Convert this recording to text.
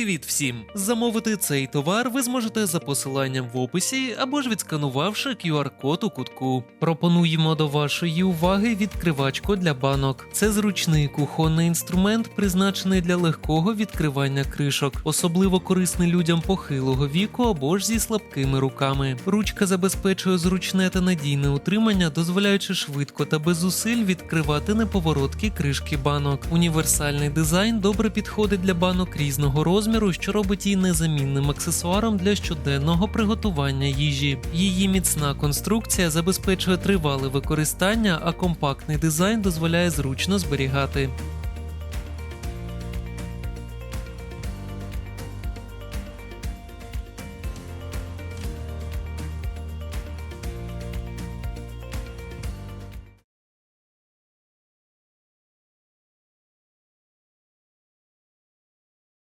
Привіт всім! Замовити цей товар ви зможете за посиланням в описі або ж відсканувавши QR-код у кутку. Пропонуємо до вашої уваги відкривачку для банок. Це зручний кухонний інструмент, призначений для легкого відкривання кришок, особливо корисний людям похилого віку або ж зі слабкими руками. Ручка забезпечує зручне та надійне утримання, дозволяючи швидко та без зусиль відкривати неповороткі кришки банок. Універсальний дизайн добре підходить для банок різного розміру, що робить її незамінним аксесуаром для щоденного приготування їжі. Її міцна конструкція забезпечує тривале використання, а компактний дизайн дозволяє зручно зберігати.